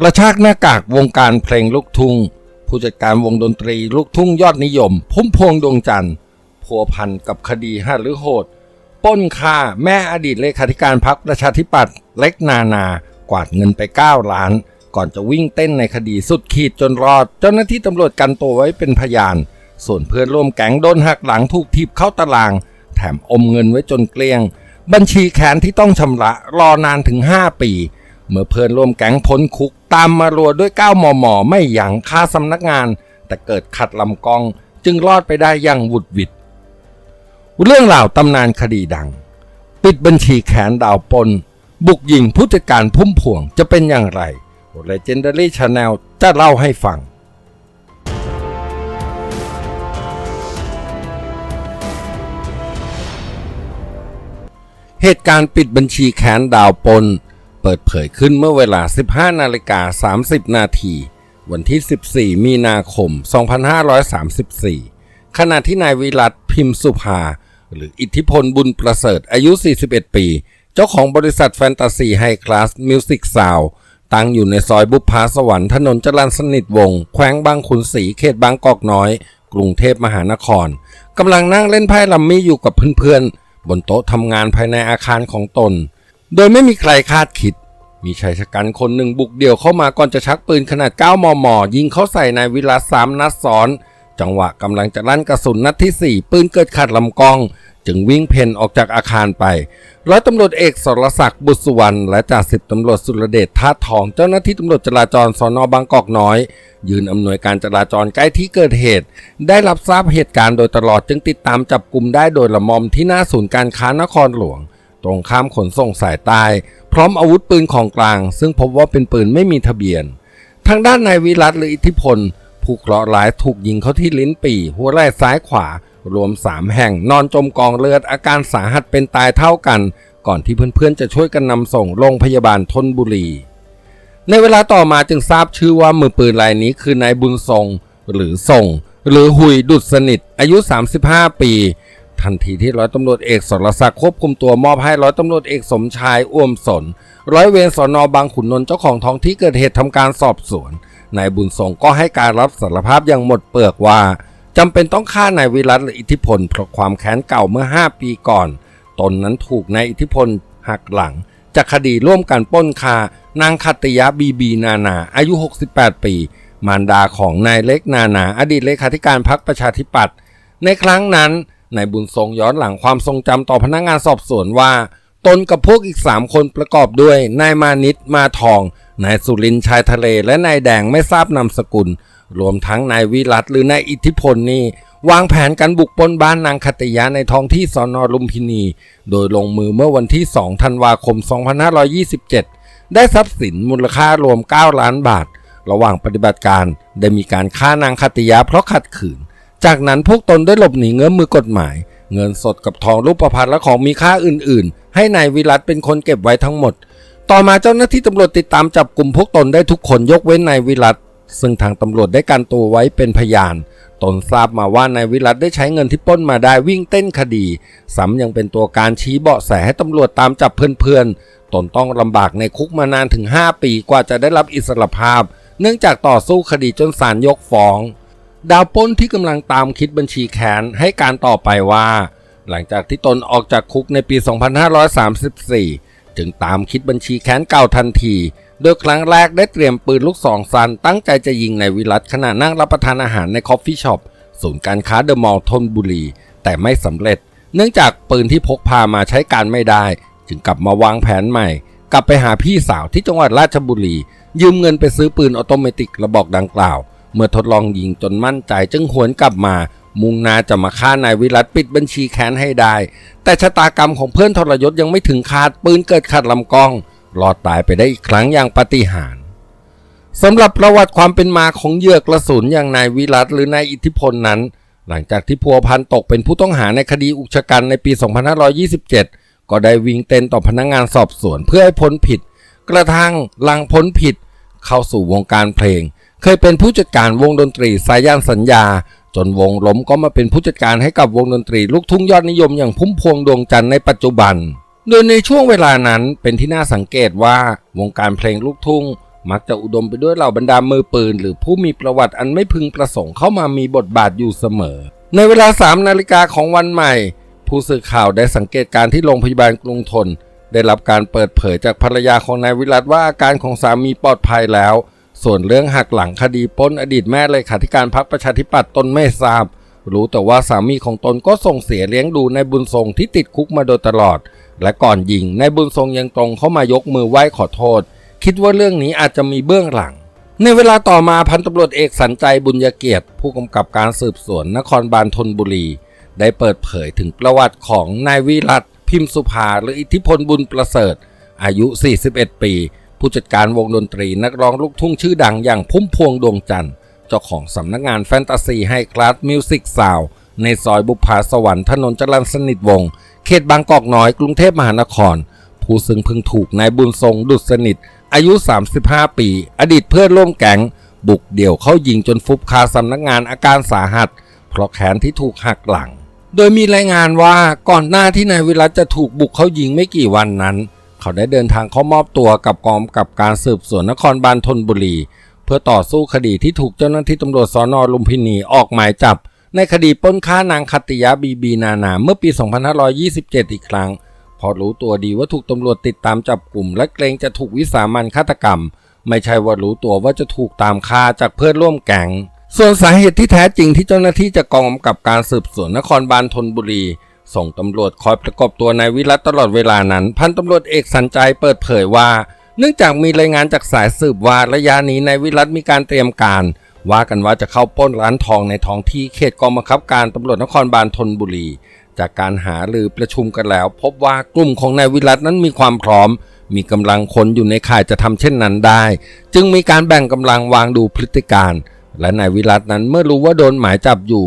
กระชากหน้ากากวงการเพลงลูกทุ่งผู้จัดการวงดนตรีลูกทุ่งยอดนิยม พุ่มพวงดวงจันทร์พัวพันกับคดีห้าหรือโหดป้นฆ่าแม่อดีตเลขาธิการพรรคประชาธิปัตย์เล็กนานากวาดเงินไป 9 ล้าน ก่อนจะวิ่งเต้นในคดีสุดขีดจนรอด เจ้าหน้าที่ตำรวจกันตัวไว้เป็นพยาน ส่วนเพื่อนร่วมแก๊งโดนหักหลังถูกทีบเข้าตาราง แถมอมเงินไว้จนเกลี้ยง บัญชีแขนที่ต้องชำระรอนานถึง 5 ปี เมื่อเพื่อนร่วมแก๊งพ้นคุก ตามมารัวด้วย 9 มม ไม่หยั้งค่าสำนักงาน แต่เกิดขัดลำกองจึงรอดไปได้อย่างวุดวิดเรื่องราวตำนานคดีดัง ปิดบัญชีแขนดาวปน บุกยิงผู้จัดการพุ่มพวงจะเป็นอย่างไร Legendary Channel จะเล่าให้ฟังเหตุการณ์ปิดบัญชีแขนดาวปน เปิดเผยขึ้นเมื่อเวลา 15 นาฬิกา 30 นาที วันที่ 14 มีนาคม 2534 ขณะที่นายวิรัตพิมพ์สุภา หรืออิทธิพลบุญประเสริฐอายุ 41 ปี เจ้าของบริษัทแฟนตาซีไฮคลาสมิวสิกซาวตั้งอยู่ในซอยบุพภาสวรรค์ถนนจรัญสนิทวงศ์แขวงบางขุนศรีเขตบางกอกน้อย กรุงเทพมหานครกำลังนั่งเล่นไพ่ลัมมี่อยู่กับเพื่อนๆ บนโต๊ะทำงานภายในอาคารของตน โดยไม่มีใครคาดคิด มีชายชะกันคนหนึ่งบุกเดี่ยวเข้ามาก่อนจะชักปืนขนาด 9 มม ยิงเข้าใส่นายวิลาสามนัดซ้อน จังหวะกำลังจะลั่นกระสุนนัดที่ 4 ปืนเกิดขัดลำกล้อง จึงวิ่งเพ่นออกจากอาคารไป ร้อยตำรวจเอกสรศักดิ์บุตรสุวรรณและจ่าสิบตำรวจสุรเดชท่าทอง เจ้าหน้าที่ตำรวจจราจรสอนอบางกอกน้อย ยืนอำนวยการจราจรใกล้ที่เกิดเหตุ ได้รับทราบเหตุการณ์โดยตลอดจึงติดตามจับกลุ่มได้โดยละมอมที่หน้าศูนย์การค้านครหลวง ตรงข้ามขนส่งสายใต้ พร้อมอาวุธปืนของกลาง ซึ่งพบว่าเป็นปืนไม่มีทะเบียน ทางด้านนายวิรัตหรืออิทธิพล ผู้เคราะห์ร้ายถูกยิงเข้าที่ลิ้นปี่ หัวไหล่ซ้ายขวา รวม3แห่งนอนจมกองเลือดอาการสาหัสเป็นตายเท่ากัน ก่อนที่เพื่อนๆจะช่วยกันนำส่งโรงพยาบาลทนบุรี ในเวลาต่อมาจึงทราบชื่อว่ามือปืนรายนี้คือนายบุญทรง หรือทรงหรือหุยดุดสนิทอายุ 35 ปี ทันทีที่ร้อยตำรวจเอกสรศักดิ์ควบคุมตัวมอบให้ร้อยตำรวจเอกสมชายอ้วมสน ร้อยเวรสอนอบางขุนนนท์เจ้าของท้องที่เกิดเหตุทำการสอบสวนนายบุญทรงก็ให้การรับสารภาพอย่างหมดเปลือกว่าจำเป็นต้องฆ่านายวิรัตหรืออิทธิพลเพราะความแค้นเก่าเมื่อ 5 ปีก่อน ตนนั้นถูกนายอิทธิพลหักหลัง จากคดีร่วมกันป้นคานางคัตยะบีบีนานา อายุ 68 ปี มารดาของนายเล็กนานา อดีตเลขาธิการพรรคประชาธิปัตย์ในครั้งนั้น นายบุญทรงย้อนหลังความทรงจำต่อพนักงานสอบสวนว่า ตนกับพวกอีก3คนประกอบด้วยนายมานิตมาทองนายสุรินทร์ชายทะเล และนายแดงไม่ทราบนามสกุล รวมทั้งนายวิรัตหรือนายอิทธิพลนี่วางแผนการบุกปล้นบ้านนางคติยะในท้องที่สอนอลุมพินี โดยลงมือเมื่อวันที่ 2 ธันวาคม 2527 ได้ทรัพย์สินมูลค่ารวม 9 ล้านบาท ระหว่างปฏิบัติการได้มีการฆ่านางคติยะเพราะขัดขืน จากนั้นพวกตนได้หลบหนีเงื้อมือกฎหมาย เงินสดกับทองรูปพรรณและของมีค่าอื่น ๆ ให้นายวิรัตเป็นคนเก็บไว้ทั้งหมด ต่อมาเจ้าหน้าที่ตำรวจติดตามจับกลุ่มพวกตนได้ทุกคนยกเว้นนายวิรัตซึ่งทางตำรวจได้กันตัวไว้เป็นพยาน ตนทราบมาว่านายวิรัตได้ใช้เงินที่ป้นมาได้วิ่งเต้นคดีซ้ำยังเป็นตัวการชี้เบาะแสให้ตำรวจตามจับเพื่อนๆ ตนต้องลำบากในคุกมานานถึง 5 ปีกว่าจะได้รับอิสรภาพ เนื่องจากต่อสู้คดีจนศาลยกฟ้อง ดาวป้นที่กำลังตามคิดบัญชีแขนให้การต่อไปว่า หลังจากที่ตนออกจากคุกในปี 2534 จึงตามคิดบัญชีแค้นเก่าทันที โดยครั้งแรกได้เตรียมปืนลูกซองซันตั้งใจจะยิงในวิรัตขณะนั่งรับประทานอาหารในคอฟฟี่ช็อปศูนย์การค้าเดอะมอลล์ทนบุรี แต่ไม่สำเร็จ เนื่องจากปืนที่พกพามาใช้การไม่ได้ จึงกลับมาวางแผนใหม่ กลับไปหาพี่สาวที่จังหวัดราชบุรี ยืมเงินไปซื้อปืนออโตเมติกระบอกดังกล่าว เมื่อทดลองยิงจนมั่นใจจึงหวนกลับมา มุ่งนาจะมาฆ่านายวิรัตปิดบัญชีแค้นให้ได้ แต่ชะตากรรมของเพื่อนทรยศยังไม่ถึงคาดปืนเกิดขัดลำกล้องรอดตายไปได้อีกครั้งอย่างปาฏิหาริย์สำหรับประวัติความเป็นมาของเหยื่อกระสุนอย่างนายวิรัตหรือนายอิทธิพลนั้น หลังจากที่พัวพันตกเป็นผู้ต้องหาในคดีอุกชะกันในปี 2527 ก็ได้วิ่งเต้นต่อพนักงงานสอบสวนเพื่อให้พ้นผิด กระทั่งลังพ้นผิด เข้าสู่วงการเพลง เคยเป็นผู้จัดการวงดนตรีสายยานสัญญา จนวงล้มก็มาเป็นผู้จัดการให้กับวงดนตรีลูกทุ่งยอดนิยมอย่างพุ่มพวงดวงจันทร์ในปัจจุบัน โดยในช่วงเวลานั้นเป็นที่น่าสังเกตว่าวงการเพลงลูกทุ่ง มักจะอุดมไปด้วยเหล่าบรรดามือปืน หรือผู้มีประวัติอันไม่พึงประสงค์เข้ามามีบทบาทอยู่เสมอ ในเวลา3นาฬิกาของวันใหม่ ผู้สื่อข่าวได้สังเกตการณ์ที่โรงพยาบาลกรุงทน ได้รับการเปิดเผยจากภรรยาของนายวิรัตว่าอาการของสามีปลอดภัยแล้ว ส่วนเรื่องหักหลังคดีป้นอดีตแม่เลขาธิการพรรคประชาธิปัตย์ตนไม่ทราบ รู้แต่ว่าสามีของตนก็ส่งเสียเลี้ยงดูในบุญทรงที่ติดคุกมาโดยตลอด และก่อนยิงนายบุญทรงยังตรงเข้ามายกมือไหว้ขอโทษ คิดว่าเรื่องนี้อาจจะมีเบื้องหลัง ในเวลาต่อมาพันตำรวจเอกสันใจบุญยเกียรติ ผู้กำกับการสืบสวนนครบาลธนบุรี ได้เปิดเผยถึงประวัติของนายวิรัตพิมพ์สุภาหรืออิทธิพลบุญประเสริฐ อายุ 41 ปี ผู้จัดการวงดนตรีนักร้องลูกทุ่งชื่อดังอย่างพุ่มพวงดวงจันทร์ เจ้าของสำนักงานแฟนตาซีให้คลาสมิวสิกซาวในซอยบุพาสวรรค์ถนนจรัญสนิทวงศ์เขตบางกอกน้อยกรุงเทพมหานคร ผู้ซึ่งเพิ่งถูกนายบุญทรงดุษสนิท อายุ 35 ปี อดีตเพื่อนร่วมแก๊งบุกเดี่ยวเข้ายิงจนฟุบคาสำนักงานอาการสาหัส เพราะแขนที่ถูกหักหลัง โดยมีรายงานว่าก่อนหน้าที่นายวิรัตจะถูกบุกเข้ายิงไม่กี่วันนั้น เขาได้เดินทางเข้ามอบตัวกับกองกับการสืบสวนนครบาลธนบุรี เพื่อต่อสู้คดีที่ถูกเจ้าหน้าที่ตำรวจสอนอลุมพินีออกหมายจับ ในคดีปล้นฆ่านางคัตติยะบีบีนานาเมื่อปี 2527 อีกครั้ง พอรู้ตัวดีว่าถูกตำรวจติดตามจับกลุ่ม และเกรงจะถูกวิสามันฆาตกรรม ไม่ใช่ว่ารู้ตัวว่าจะถูกตามฆ่าจากเพื่อนร่วมแก๊งส่วนสาเหตุที่แท้จริงที่เจ้าหน้าที่จากองกำกับการสืบสวนนครบาลธนบุรี ส่งตำรวจคอยประกบตัวนายวิรัตตลอดเวลานั้น พันตำรวจเอกสันใจเปิดเผยว่า เนื่องจากมีรายงานจากสายสืบว่าระยะนี้นายวิรัตมีการเตรียมการ ว่ากันว่าจะเข้าปล้นร้านทองในท้องที่เขตกองบังคับการตำรวจนครบาลธนบุรี จากการหาหรือประชุมกันแล้ว พบว่ากลุ่มของนายวิรัตนั้นมีความพร้อม มีกำลังคนอยู่ในข่ายจะทำเช่นนั้นได้ จึงมีการแบ่งกำลังวางดูพฤติการและนายวิรัตนั้นเมื่อรู้ว่าโดนหมายจับอยู่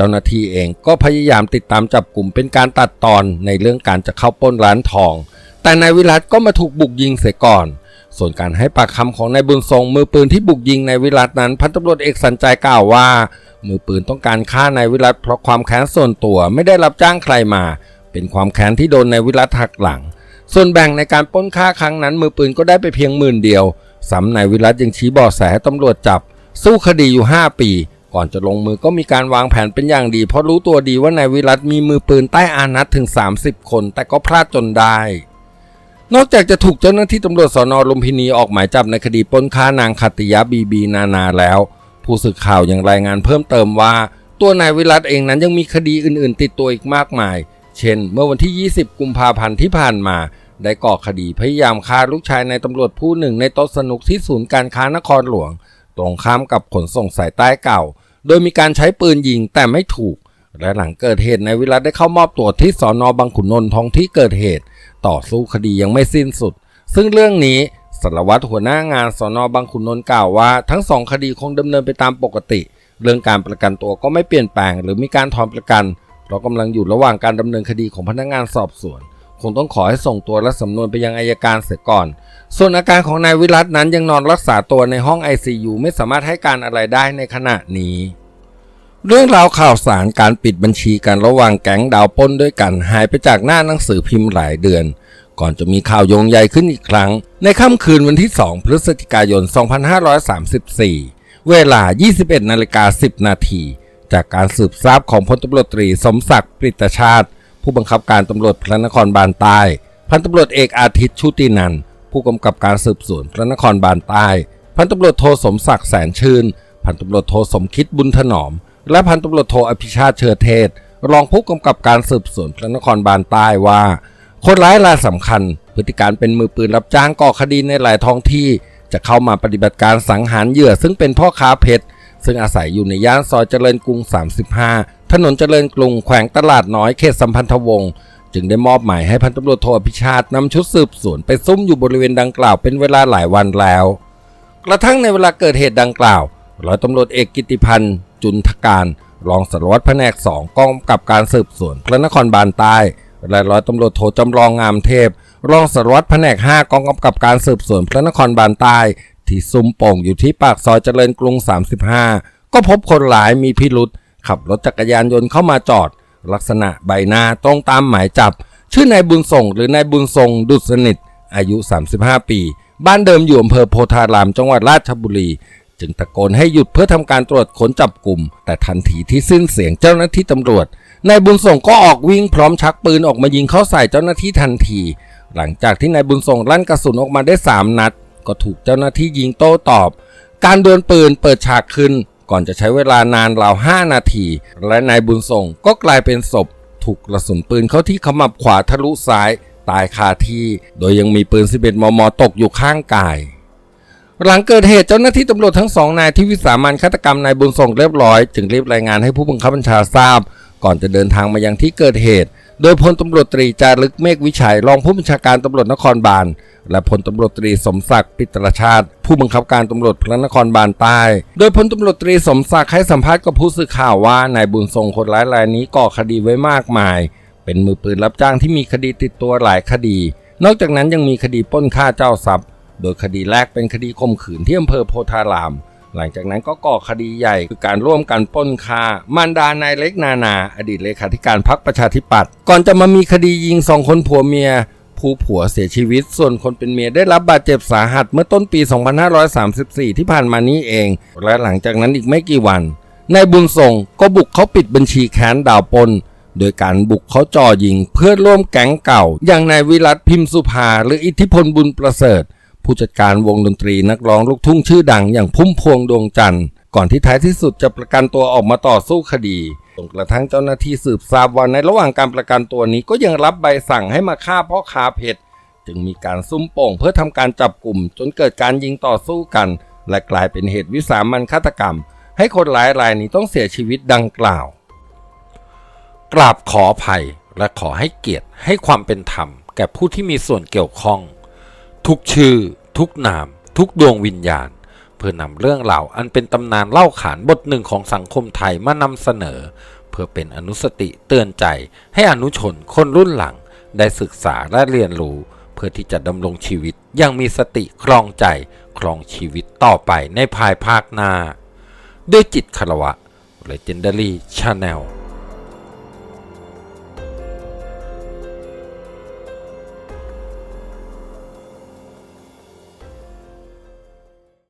จ้าหน้าที่เองก็พยายามติดตามจับกลุ่มเป็นการตัดตอนในเรื่องการจะเข้าปล้นร้านทอง แต่นายวิรัตก็มาถูกบุกยิงเสียก่อน ส่วนการให้ปากคำของนายบุญทรงมือปืนที่บุกยิงนายวิรัตนั้นพันตำรวจเอกสันใจกล่าวว่า มือปืนต้องการฆ่านายวิรัตเพราะความแค้นส่วนตัวไม่ได้รับจ้างใครมา เป็นความแค้นที่โดนนายวิรัตหักหลัง ส่วนแบ่งในการปล้นฆ่าครั้งนั้น มือปืนก็ได้ไปเพียงหมื่นเดียวสำนายวิรัตยังชี้บาะแสให้ตำรวจจับ สู้คดีอยู่ 5 ปี ก่อนจะลงมือก็มีการวางแผนเป็นอย่างดี เพราะรู้ตัวดีว่านายวิรัตมีมือปืนใต้อานัตถึง 30 คน แต่ก็พลาดจนได้ นอกจากจะถูกเจ้าหน้าที่ตำรวจสอนอลุมพินีออกหมายจับในคดีปล้นฆ่านางคัตติยะบีบีนานาแล้ว ผู้สื่อข่าวยังรายงานเพิ่มเติมว่า ตัวนายวิรัตเองนั้นยังมีคดีอื่น ๆ ติดตัวอีกมากมาย เช่น เมื่อวันที่ 20 กุมภาพันธ์ที่ผ่านมาได้ก่อคดีพยายามฆ่าลูกชายในตำรวจผู้หนึ่งในโต๊ะสนุกที่ศูนย์การค้านครหลวง ตรงข้ามกับขนส่งสายใต้เก่า โดยมีการใช้ปืนยิงแต่ไม่ถูก และหลังเกิดเหตุนายวิรัตได้เข้ามอบตัวที่สอนอบางขุนนนท์ท้องที่เกิดเหตุ ต่อสู้คดียังไม่สิ้นสุด ซึ่งเรื่องนี้สารวัตรหัวหน้างานสอนอบางขุนนนท์กล่าวว่า ทั้งสองคดีคงดำเนินไปตามปกติ เรื่องการประกันตัวก็ไม่เปลี่ยนแปลง หรือมีการถอนประกันเพราะกำลังอยู่ระหว่างการดำเนินคดีของพนักงานสอบสวน คงต้องขอให้ส่งตัวและสำนวนไปยังอายการเสียก่อน ส่วนอาการของนายวิรัตนั้นยังนอนรักษาตัวในห้อง ICU ไม่สามารถให้การอะไรได้ในขณะนี้ เรื่องราวข่าวสารการปิดบัญชีกันระหว่างแก๊งดาวป้นด้วยกัน หายไปจากหน้าหนังสือพิมพ์หลายเดือน ก่อนจะมีข่าวโยงใหญ่ขึ้นอีกครั้ง ในค่ำคืนวันที่ 2 พฤศจิกายน 2534 เวลา 21นาฬิกา10 นาทีจากการสืบทราบของพลตำรวจตรีสมศักดิ์ปริตชาติ ผู้บังคับการตำรวจพระนครบาลใต้ พันตำรวจเอกอาทิตย์ชุตินันผู้กำกับการสืบสวนพระนครบาลใต้ พันตำรวจโทสมศักดิ์แสนชื่น พันตำรวจโทสมคิดบุญถนอม และพันตำรวจโทอภิชาติเชิดเทศ รองผู้กำกับการสืบสวนพระนครบาลใต้ว่า คนร้ายรายสำคัญ พฤติการเป็นมือปืนรับจ้างก่อคดีในหลายท้องที่ จะเข้ามาปฏิบัติการสังหารเหยื่อ ซึ่งเป็นพ่อค้าเพชรซึ่งอาศัยอยู่ในย่านซอยเจริญกรุง 35 ถนนเจริญกรุงแขวงตลาดน้อยเขตสัมพันธวงศ์จึงได้มอบหมายให้พันตำรวจโทอภิชาตินำชุดสืบสวนไปซุ่มอยู่บริเวณดังกล่าวเป็นเวลาหลายวันแล้ว กระทั่งในเวลาเกิดเหตุดังกล่าวร้อยตำรวจเอกกิติพันธ์จุนทการรองสารวัตรแผนกสองกองกำกับการสืบสวนพระนครบาลใต้และร้อยตำรวจโทจำลองงามเทพ รองสารวัตรแผนก 5 กองกำกับการสืบสวนพระนครบาลใต้ ที่ซุ่มโป่งอยู่ที่ปากซอยเจริญกรุง 35 ก็พบคนร้ายมีพิรุษ ขับรถจักรยานยนต์เข้ามาจอด ลักษณะใบหน้าตรงตามหมายจับ ชื่อนายบุญส่งหรือนายบุญทรงดุษสนิท อายุ 35 ปี บ้านเดิมอยู่อำเภอโพธารามจังหวัดราชบุรี จึงตะโกนให้หยุดเพื่อทำการตรวจค้นจับกลุ่ม แต่ทันทีที่สิ้นเสียงเจ้าหน้าที่ตำรวจนายบุญส่งก็ออกวิ่งพร้อมชักปืนออกมายิงเข้าใส่เจ้าหน้าที่ทันที หลังจากที่นายบุญส่งลั่นกระสุนออกมาได้ 3 นัด ก็ถูกเจ้าหน้าที่ยิงโต้ตอบ การดวลปืนเปิดฉากขึ้น ก่อนจะใช้เวลานานราว 5 นาที และนายบุญส่งก็กลายเป็นศพ ถูกกระสุนปืนเข้าที่ขมับขวาทะลุซ้าย ตายคาที่ โดยยังมีปืน 11 มม ตกอยู่ข้างกาย หลังเกิดเหตุเจ้าหน้าที่ตำรวจทั้งสองนายที่วิสามันฆาตกรรมนายบุญส่งเรียบร้อย จึงรีบรายงานให้ผู้บังคับบัญชาทราบ ก่อนจะเดินทางมายังที่เกิดเหตุ โดยพลตำรวจตรีจารึกเมฆวิชัยรองผู้บัญชาการตำรวจนครบาล และพลตำรวจตรีสมศักดิ์ปิตรชาติ ผู้บังคับการตำรวจพระนครบาลใต้ โดยพลตำรวจตรีสมศักดิ์ให้สัมภาษณ์กับผู้สื่อข่าวว่านายบุญทรงคนร้ายรายนี้ก่อคดีไว้มากมาย เป็นมือปืนรับจ้างที่มีคดีติดตัวหลายคดี นอกจากนั้นยังมีคดีปล้นฆ่าเจ้าทรัพย์ โดยคดีแรกเป็นคดีข่มขืนที่อำเภอโพธาราม หลังจากนั้นก็ก่อคดีใหญ่คือการร่วมกันปล้นฆ่ามารดานายเล็กนานา อดีตเลขาธิการพรรคประชาธิปัตย์ก่อนจะมามีคดียิงสองคนผัวเมียผู้ผัวเสียชีวิต ส่วนคนเป็นเมียได้รับบาดเจ็บสาหัสเมื่อต้นปี 2534 ที่ผ่านมานี้เอง และหลังจากนั้นอีกไม่กี่วันนายบุญส่งก็บุกเขาปิดบัญชีแค้นดาวปนโดยการบุกเขาจ่อยิงเพื่อร่วมแก๊งเก่า อย่างนายวิรัตพิมพ์สุภา หรืออิทธิพลบุญประเสริฐ ผู้จัดการวงดนตรีนักร้องลูกทุ่งชื่อดังอย่างพุ่มพวงดวงจันทร์ก่อนที่ท้ายที่สุดจะประกันตัวออกมาต่อสู้คดีจนกระทั่งเจ้าหน้าที่สืบทราบว่าในระหว่างการประกันตัวนี้ก็ยังรับใบสั่งให้มาฆ่าพ่อค้าเพชรจึงมีการซุ่มโป่งเพื่อทำการจับกลุ่ม จนเกิดการยิงต่อสู้กัน และกลายเป็นเหตุวิสามันฆาตกรรม ให้คนร้ายรายนี้ต้องเสียชีวิตดังกล่าว กราบขออภัยและขอให้เกียรติให้ความเป็นธรรม แก่ผู้ที่มีส่วนเกี่ยวข้อง ทุกชื่อ ทุกนาม ทุกดวงวิญญาณ เพื่อนำเรื่องราวอันเป็นตำนานเล่าขานบทหนึ่งของสังคมไทยมานำเสนอ เพื่อเป็นอนุสติเตือนใจให้อนุชนคนรุ่นหลัง ได้ศึกษาและเรียนรู้ เพื่อที่จะดำรงชีวิตอยังมีสติครองใจครองชีวิตต่อไปในภายภาคหน้า ด้วยจิตคารวะ Legendary Channel